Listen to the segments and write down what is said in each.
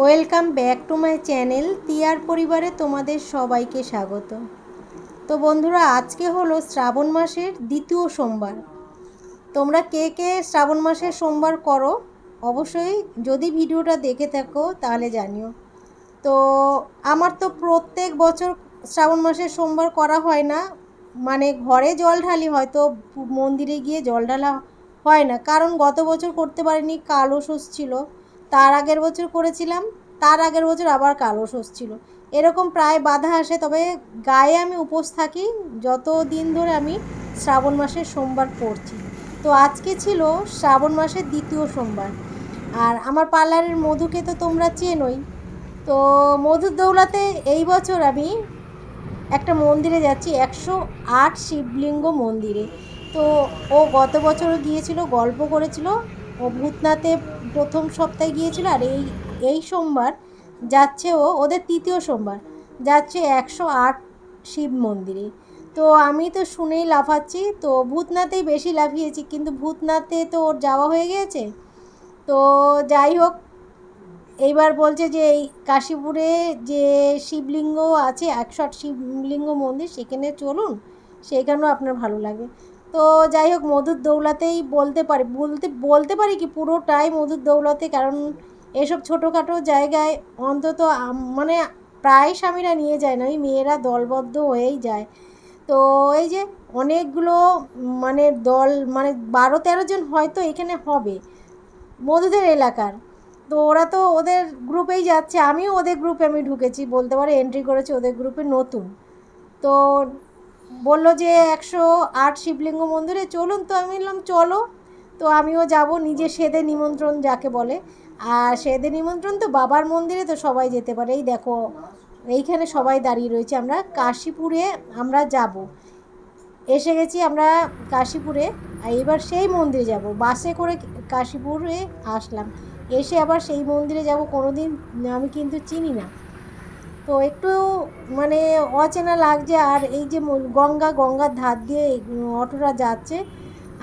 Welcome back to my channel Tiyar পরিবারে তোমাদের সবাইকে স্বাগত। তো বন্ধুরা, আজকে হলো শ্রাবণ মাসের দ্বিতীয় সোমবার। তোমরা কে কে শ্রাবণ মাসের সোমবার করো, অবশ্যই যদি ভিডিওটা দেখে থাকো তাহলে জানিও। তো আমার তো প্রত্যেক বছর শ্রাবণ মাসের সোমবার করা হয় না মানে ঘরে জল ঢালি হয়তো মন্দিরে গিয়ে জল ঢালা হয় না। কারণ গত বছর করতে পারিনি কালো শোষ ছিল। তার আগের বছর করেছিলাম, তার আগের বছর আবার কালো শোষ ছিল। এরকম প্রায় বাধা আসে, তবে গায়ে আমি উপোস থাকি যত দিন ধরে আমি শ্রাবণ মাসের সোমবার পড়ছি। তো আজকে ছিল শ্রাবণ মাসের দ্বিতীয় সোমবার। আর আমার পার্লারের মধুকে তো তোমরা চেনোই। তো মধুর দৌলাতে এই বছর আমি একটা মন্দিরে যাচ্ছি, একশো আট শিবলিঙ্গ মন্দিরে। তো ও গত বছরও গিয়েছিল, গল্প করেছিল ও ভূতনাথে প্রথম সপ্তাহে গিয়েছিল আর এই এই সোমবার যাচ্ছে ও, ওদের তৃতীয় সোমবার যাচ্ছে একশো আট শিব মন্দিরে। তো আমি তো শুনেই লাফাচ্ছি, তো ভূতনাথেই বেশি লাফিয়েছি, কিন্তু ভূতনাথে তো ওর যাওয়া হয়ে গিয়েছে। তো যাই হোক, এইবার বলছে যে এই কাশীপুরে যে শিবলিঙ্গ আছে, একশো আট শিবলিঙ্গ মন্দির, সেখানে চলুন, সেখানেও আপনার ভালো লাগে। তো যাই হোক, মধুর দৌলাতেই বলতে পারি, বলতে বলতে পারি কি পুরোটাই মধুর দৌলাতে, কারণ এসব ছোটোখাটো জায়গায় অন্তত মানে প্রায় স্বামীরা নিয়ে যায় না, ওই মেয়েরা দলবদ্ধ হয়েই যায়। তো এই যে অনেকগুলো মানে দল মানে বারো তেরো জন হয়তো এখানে হবে মধুদের এলাকার। তো ওরা তো ওদের গ্রুপেই যাচ্ছে, আমিও ওদের গ্রুপে আমি ঢুকেছি, বলতে পারে এন্ট্রি করেছি ওদের গ্রুপে নতুন। তো বলল যে একশো আট শিবলিঙ্গ মন্দিরে, চলুন তো। আমি বললাম, চলো। তো আমিও যাব, নিজে সেদে নিমন্ত্রণ যাকে বলে। আর সেদে নিমন্ত্রণ তো বাবার মন্দিরে তো সবাই যেতে পারে। এই দেখো, এইখানে সবাই দাঁড়িয়ে রয়েছে। আমরা কাশীপুরে আমরা যাব। এসে গেছি আমরা কাশীপুরে। এবার সেই মন্দিরে যাব। বাসে করে কাশীপুরে আসলাম। এসে আবার সেই মন্দিরে যাব। কোনো দিন আমি কিন্তু চিনি না। তো একটু মানে অচেনা লাগছে আর এই যে গঙ্গা, গঙ্গার ধার দিয়ে অটোরা যাচ্ছে।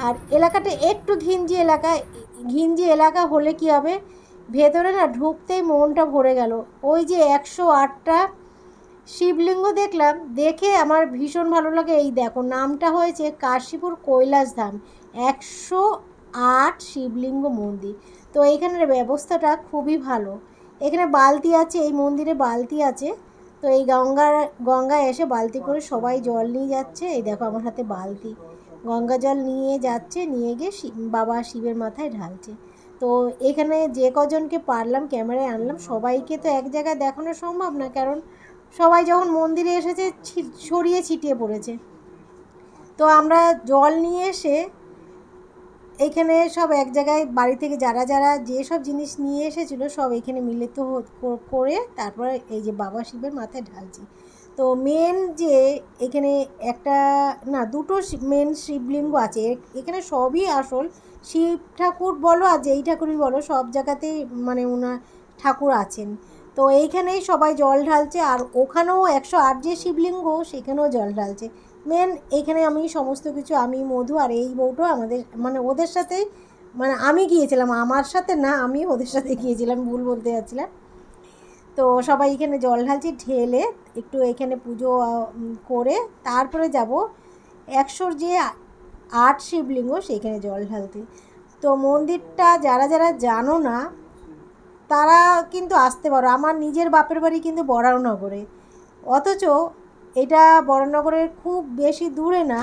আর এলাকাটা একটু ঘিঞ্জি এলাকা ঘিঞ্জি এলাকা হলে কি হবে? ভেতরে না ঢুকতেই মনটা ভরে গেল। ওই যে একশো আটটা শিবলিঙ্গ দেখলাম, দেখে আমার ভীষণ ভালো লাগে। এই দেখো, নামটা হয়েছে কাশীপুর কৈলাস ধাম, একশো আট শিবলিঙ্গ মন্দির। তো এইখানের ব্যবস্থাটা খুবই ভালো। এখানে বালতি আছে, এই মন্দিরে বালতি আছে। তো এই গঙ্গার, গঙ্গায় এসে বালতি করে সবাই জল নিয়ে যাচ্ছে। এই দেখো আমার হাতে বালতি। গঙ্গা জল নিয়ে যাচ্ছে, নিয়ে গিয়ে বাবা শিবের মাথায় ঢালছে। তো এখানে যে কজনকে পারলাম, ক্যামেরায় আনলাম, সবাইকে তো এক জায়গায় দেখানো সম্ভব না, কারণ সবাই যখন মন্দিরে এসেছে ছড়িয়ে ছিটিয়ে পড়েছে। তো আমরা জল নিয়ে এসে এইখানে সব এক জায়গায় বাড়ি থেকে যারা যারা যেসব জিনিস নিয়ে এসেছিল, সব এখানে মিলিত করে তারপরে এই যে বাবা শিবের মাথায় ঢালছি। তো মেন যে এখানে একটা, না দুটো মেন শিবলিঙ্গ আছে। এখানে সবই আসল। শিব ঠাকুর বলো আর যেই ঠাকুরই বলো, সব জায়গাতেই মানে ওনার ঠাকুর আছেন। তো এইখানেই সবাই জল ঢালছে আর ওখানেও একশো আট যে শিবলিঙ্গ, সেখানেও জল ঢালছে। মেন এখানে আমি সমস্ত কিছু, আমি, মধু আর এই বউটা আমাদের মানে ওদের সাথে মানে আমি গিয়েছিলাম, আমার সাথে না, আমি ওদের সাথে গিয়েছিলাম, ভুল বলতে যাচ্ছিলাম। তো সবাই এখানে জল ঢালছি, ঢেলে একটু এখানে পুজো করে তারপরে যাব একশোর যে আট শিবলিঙ্গ সেইখানে জল ঢালতে। তো মন্দিরটা যারা যারা জানো না, তারা কিন্তু আসতে পারো। আমার নিজের বাপের বাড়ি কিন্তু বরানগরে। অথচ এটা বড়নগরের খুব বেশি দূরে না।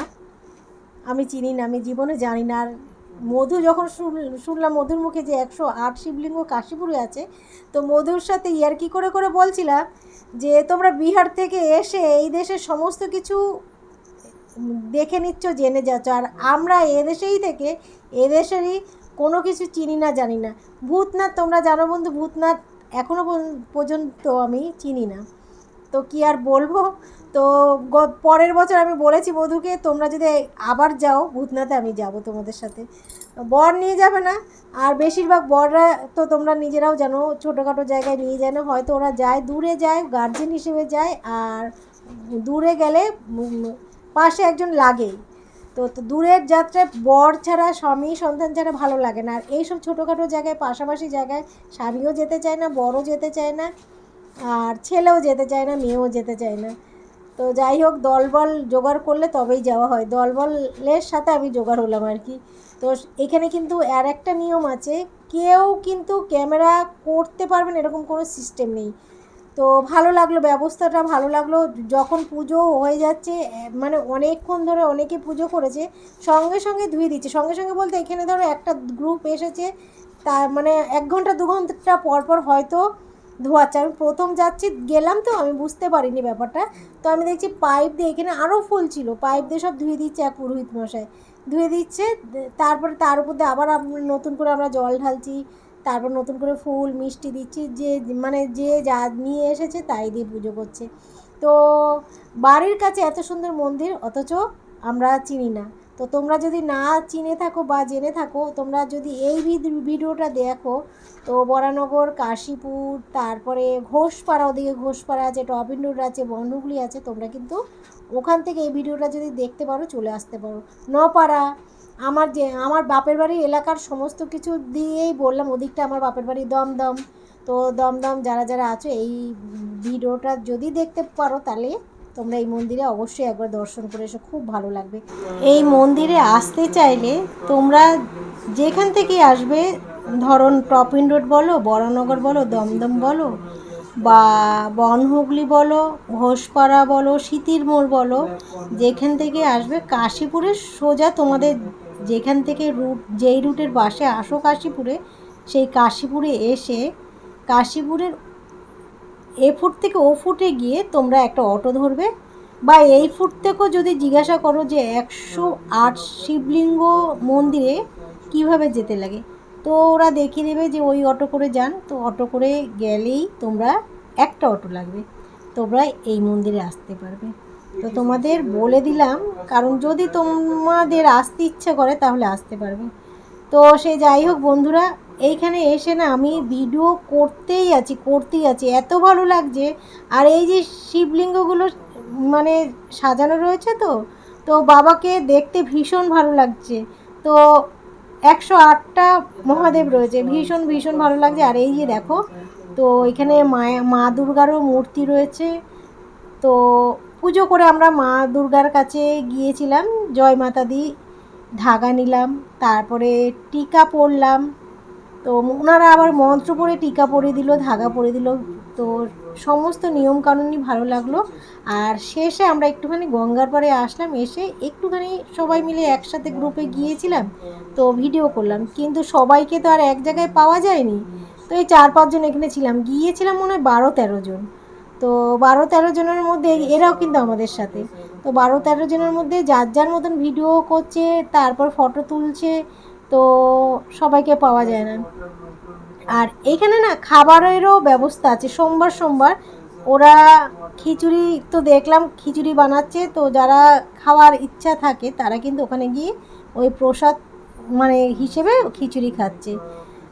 আমি চিনি না, আমি জীবনে জানি না। আর মধু যখন শুনলাম মধুর মুখে যে একশো আট শিবলিঙ্গ কাশীপুরে আছে, তো মধুর সাথে ইয়ার্কি করে করে বলছিলাম যে, তোমরা বিহার থেকে এসে এই দেশের সমস্ত কিছু দেখে নিচ্ছ, জেনে যাচ্ছ। আর আমরা এদেশেই থেকে এদেশেরই কোনো কিছু চিনি না, জানি না। ভূতনাথ, তোমরা জানো বন্ধু, ভূতনাথ এখনও পর্যন্ত আমি চিনি না। তো কি আর বলব? তো পরের বছর আমি বলেছি বধুকে, তোমরা যদি আবার যাও, ভূতনাথে আমি যাব তোমাদের সাথে। বর নিয়ে যাবে না, আর বেশিরভাগ বররা তো তোমরা নিজেরাও জানো, ছোটোখাটো জায়গায় নিয়ে যায় না হয়তো ওরা যায়, দূরে যায় গার্জেন হিসেবে যায়, আর দূরে গেলে পাশে একজন লাগেই। তো তো দূরের যাত্রায় বর ছাড়া, স্বামী, সন্তান ছাড়া ভালো লাগে না। আর এইসব ছোটোখাটো জায়গায়, পাশাপাশি জায়গায় স্বামীও যেতে চায় না বড়ও যেতে চায় না, আর ছেলেও যেতে চায় না, মেয়েও যেতে চায় না। তো যাই হোক, দলবল জোগাড় করলে তবেই যাওয়া হয়। দলবলের সাথে আমি জোগাড় হলাম আর কি। তো এখানে কিন্তু আর একটা নিয়ম আছে, কেউ কিন্তু ক্যামেরা করতে পারবেন এরকম কোনো সিস্টেম নেই। তো ভালো লাগল, ব্যবস্থাটা ভালো লাগল। যখন পুজো হয়ে যাচ্ছে মানে অনেকক্ষণ ধরে অনেকে পুজো করেছে, সঙ্গে সঙ্গে ধুয়ে দিচ্ছে। সঙ্গে সঙ্গে বলতে এখানে ধরো একটা গ্রুপ এসেছে, তা মানে এক ঘণ্টা, দু ঘণ্টা পর পর হয়তো ধোয়াচ্ছে। আমি প্রথম যাচ্ছি, গেলাম তো, আমি বুঝতে পারিনি ব্যাপারটা। তো আমি দেখছি পাইপ দিয়ে এখানে আরও ফুল ছিল। পাইপ দিয়ে সব ধুয়ে দিচ্ছে এক পুরোহিত মশাই। ধুয়ে দিচ্ছে তারপরে তার উপর দিয়ে আবার নতুন করে আমরা জল ঢালছি, তারপর নতুন করে ফুল, মিষ্টি দিচ্ছি, যে মানে যে যা নিয়ে এসেছে তাই দিয়ে পুজো করছে। তো বাড়ির কাছে এত সুন্দর মন্দির, অথচ আমরা চিনি না। তো তোমরা যদি না চিনে থাকো বা জেনে থাকো, তোমরা যদি এই ভিড- ভিডিওটা দেখো, তো বরানগর, কাশীপুর, তারপরে ঘোষপাড়া ওদিকে ঘোষপাড়া আছে রোড আছে, বনহুগলি আছে, তোমরা কিন্তু ওখান থেকে এই ভিডিওটা যদি দেখতে পারো, চলে আসতে পারো। নপাড়া, আমার যে, আমার বাপের বাড়ির এলাকার সমস্ত কিছু দিয়েই বললাম, ওদিকটা আমার বাপের বাড়ি দমদম। তো দমদম যারা যারা আছো, এই ভিডিওটা যদি দেখতে পারো, তাহলে তোমরা এই মন্দিরে অবশ্যই একবার দর্শন করে এসো, খুব ভালো লাগবে। এই মন্দিরে আসতে চাইলে তোমরা যেখান থেকে আসবে, ধরুন টপিন রোড বলো বড়নগর বলো, দমদম বলো, বা বনহুগলি বলো, ঘোষপাড়া বলো, সিতির মোড় বলো, যেখান থেকে আসবে কাশীপুরের সোজা তোমাদের যেখান থেকে রুট, যেই রুটের বাসে আসো কাশীপুরে, সেই কাশীপুরে এসে কাশীপুরের এ ফুট থেকে ও ফুটে গিয়ে তোমরা একটা অটো ধরবে বা এই ফুট থেকেও যদি জিজ্ঞাসা করো যে একশো আট শিবলিঙ্গ মন্দিরে কীভাবে যেতে লাগে, তো ওরা দেখিয়ে দেবে যে ওই অটো করে যান। তো অটো করে গেলেই তোমরা একটা অটো লাগবে, তোমরা এই মন্দিরে আসতে পারবে। তো তোমাদের বলে দিলাম, কারণ যদি তোমাদের আসতে ইচ্ছে করে তাহলে আসতে পারবে। তো সে যাই হোক বন্ধুরা এইখানে এসে না আমি ভিডিও করতেই আছি করতেই আছি। এত ভালো লাগছে। আর এই যে শিবলিঙ্গগুলো মানে সাজানো রয়েছে তো তো বাবাকে দেখতে ভীষণ ভালো লাগছে। তো একশো আটটা মহাদেব রয়েছে, ভীষণ ভীষণ ভালো লাগছে। আর এই যে দেখো, তো এখানে মায়া, মা দুর্গারও মূর্তি রয়েছে। তো পুজো করে আমরা মা দুর্গার কাছে গিয়েছিলাম, জয় মাতা দি ধাগা নিলাম, তারপরে টিকা পরলাম। তো ওনারা আবার মন্ত্র পরে টিকা পরে দিল, ধাগা পরে দিল। তো সমস্ত নিয়মকানুনই ভালো লাগল। আর শেষে আমরা একটুখানি গঙ্গার পাড়ে আসলাম, এসে একটুখানি সবাই মিলে একসাথে গ্রুপে গিয়েছিলাম, তো ভিডিও করলাম। কিন্তু সবাইকে তো আর এক জায়গায় পাওয়া যায়নি। তো এই চার পাঁচজন এখানে ছিলাম। গিয়েছিলাম মনে হয় বারো তেরো জন। তো বারো তেরো জনের মধ্যে এরাও কিন্তু আমাদের সাথে। তো বারো তেরো জনের মধ্যে যার যার মতন ভিডিও করছে, তারপর ফটো তুলছে তো সবাইকে পাওয়া যায় না। আর এখানে না খাবারেরও ব্যবস্থা আছে। সোমবার সোমবার ওরা খিচুড়ি তো দেখলাম, খিচুড়ি বানাচ্ছে। তো যারা খাওয়ার ইচ্ছা থাকে, তারা কিন্তু ওখানে গিয়ে ওই প্রসাদ মানে হিসেবে খিচুড়ি খাচ্ছে।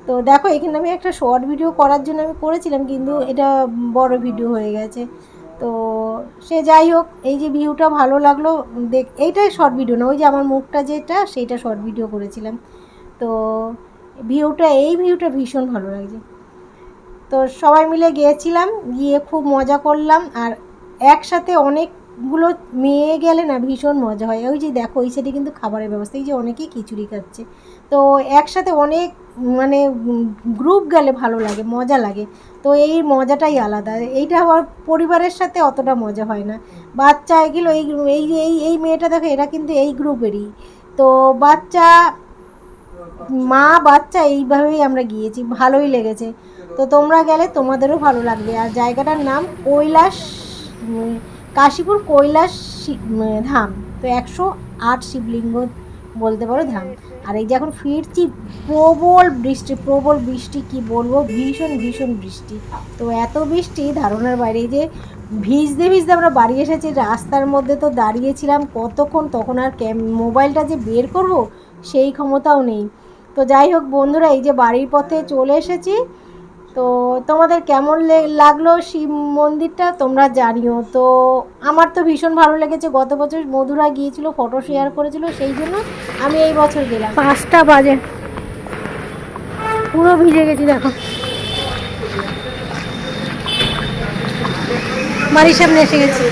তো দেখো, এখানে আমি একটা শর্ট ভিডিও করার জন্য আমি করেছিলাম, কিন্তু এটা বড় ভিডিও হয়ে গেছে। তো সে যাই হোক, এই যে ভিউটা ভালো লাগল, দেখ, এইটাই শর্ট ভিডিও না, ওই যে আমার মুখটা যেটা, সেইটা শর্ট ভিডিও করেছিলাম। তো ভিউটা, এই ভিউটা ভীষণ ভালো লাগছে। তো সবাই মিলে গিয়েছিলাম, গিয়ে খুব মজা করলাম, আর একসাথে অনেকগুলো মেয়ে গেলে না ভীষণ মজা হয়। ওই যে দেখো ওই সাইডে কিন্তু খাবারের ব্যবস্থা, এই যে অনেকেই খিচুড়ি খাচ্ছে। তো একসাথে অনেক মানে গ্রুপ গেলে ভালো লাগে, মজা লাগে। তো এই মজাটাই আলাদা। এইটা আবার পরিবারের সাথে অতটা মজা হয় না। বাচ্চা এগুলো, এই এই এই এই মেয়েটা দেখো, এরা কিন্তু এই গ্রুপেরই। তো বাচ্চা, মা, বাচ্চা এইভাবেই আমরা গিয়েছি, ভালোই লেগেছে। তো তোমরা গেলে তোমাদেরও ভালো লাগবে। আর জায়গাটার নাম কৈলাস কাশীপুর কৈলাস ধাম। তো একশো আট শিবলিঙ্গ বলতে পারো ধাম। আর এই যে এখন ফিরছি, প্রবল বৃষ্টি প্রবল বৃষ্টি, কি বলব? ভীষণ ভীষণ বৃষ্টি। তো এত বৃষ্টি, ধারণার বাইরে যে ভিজতে ভিজতে আমরা বাড়ি এসেছি, রাস্তার মধ্যে তো দাঁড়িয়েছিলাম কতক্ষণ, তখন আর ক্যাম, মোবাইলটা যে বের করব, সেই ক্ষমতাও নেই। তো যাই হোক বন্ধুরা, এই যে বাড়ির পথে চলে এসেছি। তো তোমাদের কেমন লাগল শিব মন্দিরটা তোমরা জানিও। তো আমার তো ভীষণ ভালো লেগেছে গত বছর মধুরা গিয়েছিল ফটো শেয়ার করেছিল সেই জন্য আমি এই বছর গেলাম। পাঁচটা বাজে। পুরো ভিজে গেছি দেখো। বাড়ির সামনে এসে গেছি।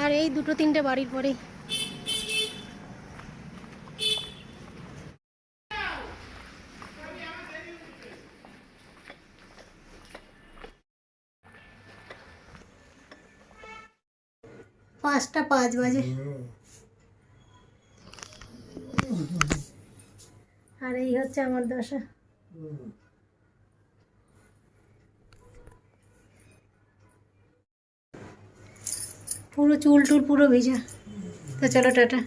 আর এই দুটো তিনটে বাড়ির পরেই। পাঁচটা পাঁচ বাজে। আর এই হচ্ছে আমার দশা। পুরো চুল টুল পুরো ভিজা। তো চলো টাটা।